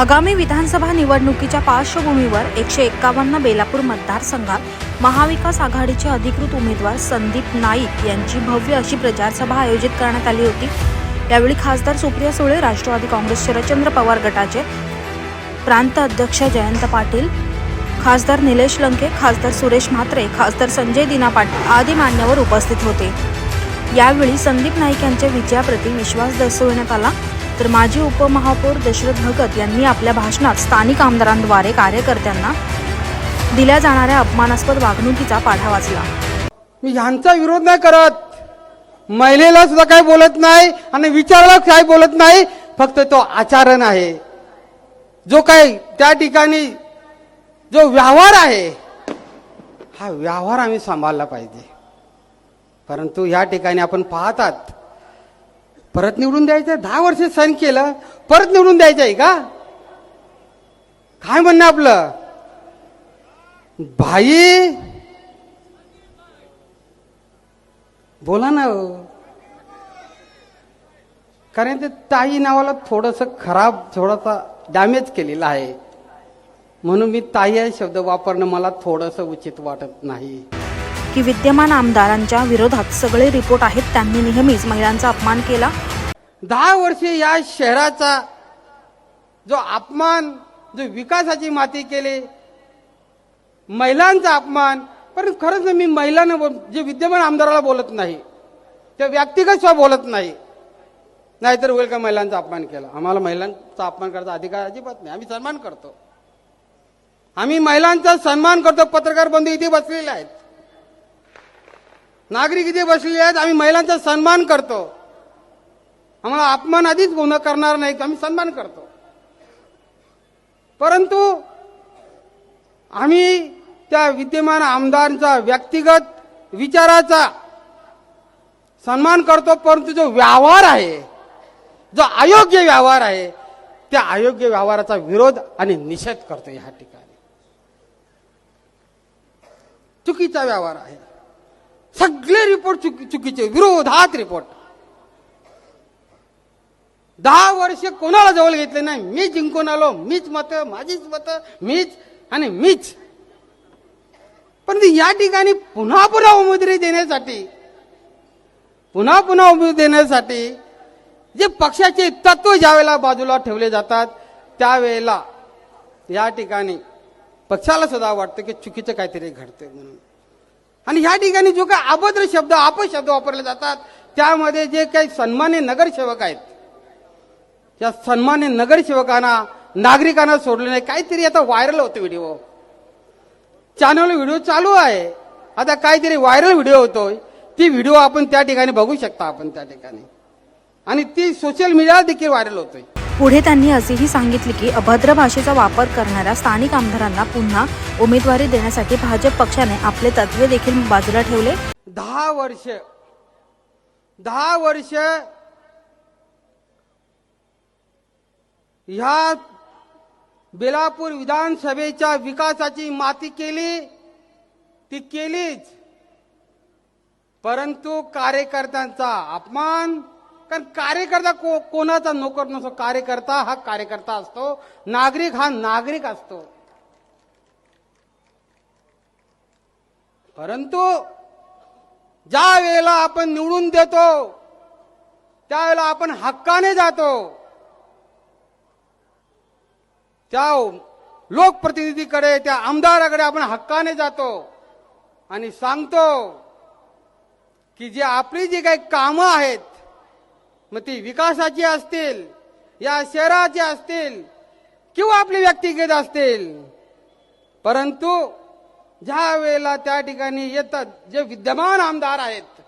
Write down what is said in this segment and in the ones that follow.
आगामी विधानसभा निवडणुकीच्या पार्श्वभूमीवर एकशे एक्कावन्न बेलापूर मतदारसंघात महाविकास आघाडीचे अधिकृत उमेदवार संदीप नाईक यांची भव्य अशी प्रचारसभा आयोजित करण्यात आली होती. यावेळी खासदार सुप्रिया सुळे राष्ट्रवादी काँग्रेस शरदचंद्र पवार गटाचे प्रांत अध्यक्ष जयंत पाटील खासदार निलेश लंके खासदार सुरेश म्हात्रे खासदार संजय दिना पाटील आदी मान्यवर उपस्थित होते. यावेळी संदीप नाईक यांच्या विजयाप्रती विश्वास दर्शविण्यात आला. तर माजी उपमहापौर दशरथ भगत यांनी आपल्या भाषणात स्थानिक आमदारांद्वारे कार्यकर्त्यांना दिल्या जाणाऱ्या अपमानास्पद वागणुकीचा पाढा वाचला. मी ह्यांचा विरोध नाही करत. महिलेला सुद्धा काही बोलत नाही आणि विचाराला काही बोलत नाही. फक्त तो आचरण आहे. जो काही त्या ठिकाणी जो व्यवहार आहे हा व्यवहार आम्ही सांभाळला पाहिजे. परंतु या ठिकाणी आपण पाहतात परत निवडून द्यायचं? दहा वर्ष सहन केलं परत निवडून द्यायचं आहे का? काय म्हणणं आपलं? भाई! बोला ना हो. कारण ते ताई नावाला थोडस खराब थोडासा डॅमेज केलेला आहे. म्हणून मी ताई शब्द वापरणं मला थोडस उचित वाटत नाही. की विद्यमान आमदारांच्या विरोधात सगळे रिपोर्ट आहेत त्यांनी नेहमीच महिलांचा अपमान केला. दहा वर्षे या शहराचा जो अपमान जो विकासाची माती केली महिलांचा अपमान पण खरंच मी महिलांना बोल जे विद्यमान आमदाराला बोलत नाही त्या व्यक्तिगत स्व बोलत नाही नाहीतर होईल का महिलांचा अपमान केला. आम्हाला महिलांचा अपमान करायचा अधिकार अजिबात नाही. आम्ही सन्मान करतो. आम्ही महिलांचा सन्मान करतो पत्रकार बंधू इथे बसलेले आहेत. नागरिक इथे बसलेले आहेत आम्ही महिलांचा सन्मान करतो. आम्हाला अपमान आधीच गुन्हा करणार नाही आम्ही सन्मान करतो. परंतु आम्ही त्या विद्यमान आमदारांचा व्यक्तिगत विचाराचा सन्मान करतो परंतु जो व्यवहार आहे जो अयोग्य व्यवहार आहे त्या अयोग्य व्यवहाराचा विरोध आणि निषेध करतो या ठिकाणी. चुकीचा व्यवहार आहे. सगळे रिपोर्ट चुकी चुकीचे. विरोधात रिपोर्ट. दहा वर्ष कोणाला जवळ घेतले नाही? मी जिंकून आलो. मीच मत माझीच मत मीच आणि मीच. परंतु या ठिकाणी पुन्हा पुन्हा उमेदवारी देण्यासाठी पुन्हा पुन्हा उमेदवारी देण्यासाठी जे पक्षाचे तत्व ज्यावेळेला बाजूला ठेवले जातात त्यावेळेला या ठिकाणी पक्षाला सुद्धा वाटतं की चुकीचं काहीतरी घडतंय म्हणून. आणि ह्या ठिकाणी जो काही अभद्र शब्द अपशब्द वापरले जातात त्यामध्ये जे काही सन्मान्य नगरसेवक आहेत त्या सन्मान्य नगरसेवकांना नागरिकांना सोडले नाही. काहीतरी आता व्हायरल होतो व्हिडिओ चॅनल व्हिडिओ चालू आहे. आता काहीतरी व्हायरल व्हिडिओ होतोय. ती व्हिडिओ आपण त्या ठिकाणी बघू शकता आपण त्या ठिकाणी. आणि ती सोशल मीडियावर देखील व्हायरल होतोय. पुढे त्यांनी असेही सांगितले की अभद्र भाषेचा वापर करणाऱ्या स्थानिक आमदारांना पुन्हा उमेदवारी देण्यासाठी भाजप पक्षाने आपले तत्वे देखील बाजूला ठेवले. दहा वर्ष दहा वर्ष ह्या बेलापूर विधानसभेच्या विकासाची माती केली ती केलीच. परंतु कार्यकर्त्यांचा अपमान कारण कार्यकर्ता को कोणाचा नोकर नसतो कार्यकर्ता हा कार्यकर्ता असतो नागरिक हा नागरिक असतो. परंतु ज्या वेळेला आपण निवडून देतो त्यावेळेला आपण हक्काने जातो. त्या लोकप्रतिनिधीकडे त्या आमदाराकडे आपण हक्काने जातो आणि सांगतो की जे आपली जी काही कामं आहेत मग ती विकासाची असतील या शहराची असतील किंवा आपली व्यक्तिगत असतील. परंतु ज्या वेळेला त्या ठिकाणी येतात जे विद्यमान आमदार आहेत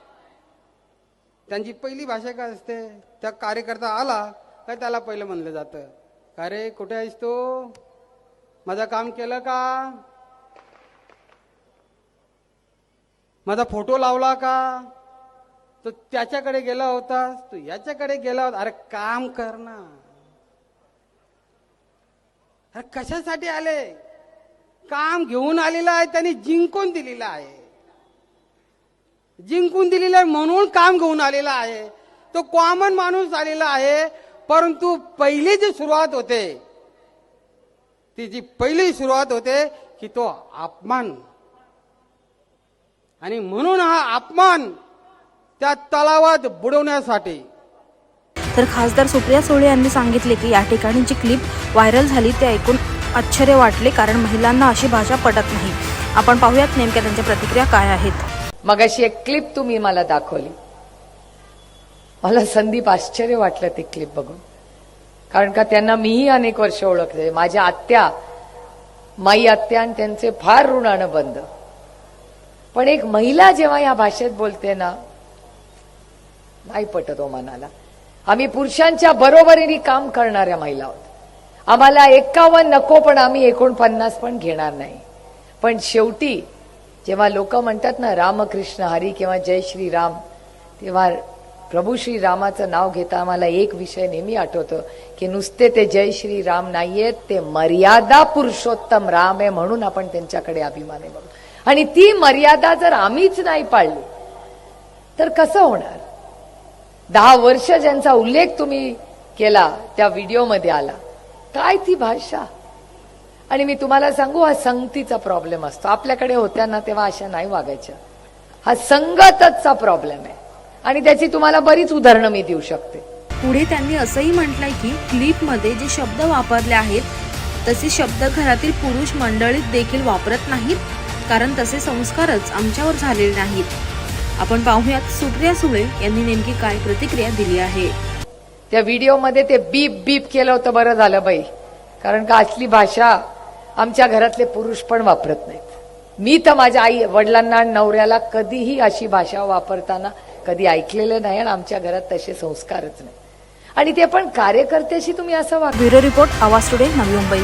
त्यांची पहिली भाषा काय असते? त्या कार्यकर्ता आला काय त्याला पहिलं म्हणलं जातं? का रे कुठे आहेस तू? माझं काम केलं का? माझा फोटो लावला का? तो त्याच्याकडे गेला होतास तू याच्याकडे गेला होता. अरे काम कर ना. अरे कशासाठी आले? काम घेऊन आलेला आहे त्यांनी जिंकून दिलेलं आहे. जिंकून दिलेलं आहे म्हणून काम घेऊन आलेला आहे. तो कॉमन माणूस आलेला आहे परंतु पहिली जी सुरुवात होते तिची पहिली सुरुवात होते की तो अपमान. आणि म्हणून हा अपमान त्या तलावात बुडवण्यासाठी. तर खासदार सुप्रिया सुळे यांनी सांगितले की या ठिकाणी जी क्लिप व्हायरल झाली ते ऐकून आश्चर्य वाटले कारण महिलांना अशी भाषा पटत नाही. आपण पाहूयात नेमक्या त्यांच्या प्रतिक्रिया काय आहेत. मग अशी एक क्लिप तुम्ही मला दाखवली. मला संदीप आश्चर्य वाटलं ती क्लिप बघून. कारण का त्यांना मीही अनेक वर्ष ओळखले. माझ्या आत्या माई आत्या आणि त्यांचे फार ऋणानं बंद. पण एक महिला जेव्हा या भाषेत बोलते ना नाही पटत हो मनाला. आम्ही पुरुषांच्या बरोबरीने काम करणाऱ्या महिला आहोत. आम्हाला एक्कावन्न नको पण आम्ही एकोणपन्नास पण घेणार नाही. पण शेवटी जेव्हा लोक म्हणतात ना रामकृष्ण हरी किंवा जय श्रीराम तेव्हा प्रभू श्रीरामाचं नाव घेता आम्हाला एक विषय नेहमी आठवतो की नुसते ते जय श्रीराम नाहीयेत ते मर्यादा पुरुषोत्तम राम आहे म्हणून आपण त्यांच्याकडे अभिमान आहे बघू. आणि ती मर्यादा जर आम्हीच नाही पाळली तर कसं होणार? दहा वर्ष ज्यांचा उल्लेख तुम्ही केला त्या व्हिडिओमध्ये आला. काय ती भाषा? आणि मी तुम्हाला सांगू हा संगतीचा प्रॉब्लेम असतो. आपल्याकडे होत्या ना तेव्हा अशा नाही वागायच्या. हा संगतचा प्रॉब्लेम आहे. आणि त्याची तुम्हाला बरीच उदाहरणं मी देऊ शकते. पुढे त्यांनी असंही म्हटलंय की क्लिपमध्ये जे शब्द वापरले आहेत तसे शब्द घरातील पुरुष मंडळीत देखील वापरत नाहीत कारण तसे संस्कारच आमच्यावर झालेले नाहीत. आपण पाहूयात सुप्रिया सुळे यांनी नेमकी काय प्रतिक्रिया दिली आहे. त्या व्हिडिओमध्ये ते बीप बीप केलं होतं बरं झालं बाई. कारण का असली भाषा आमच्या घरातले पुरुष पण वापरत नाहीत. मी तर माझ्या आई वडिलांना नवऱ्याला कधीही अशी भाषा वापरताना कधी ऐकलेलं नाही आणि आमच्या घरात तसे संस्कारच नाही. आणि ते पण कार्यकर्त्याशी तुम्ही असं वाग ब्युरो रिपोर्ट आवाज टुडे नवी मुंबई.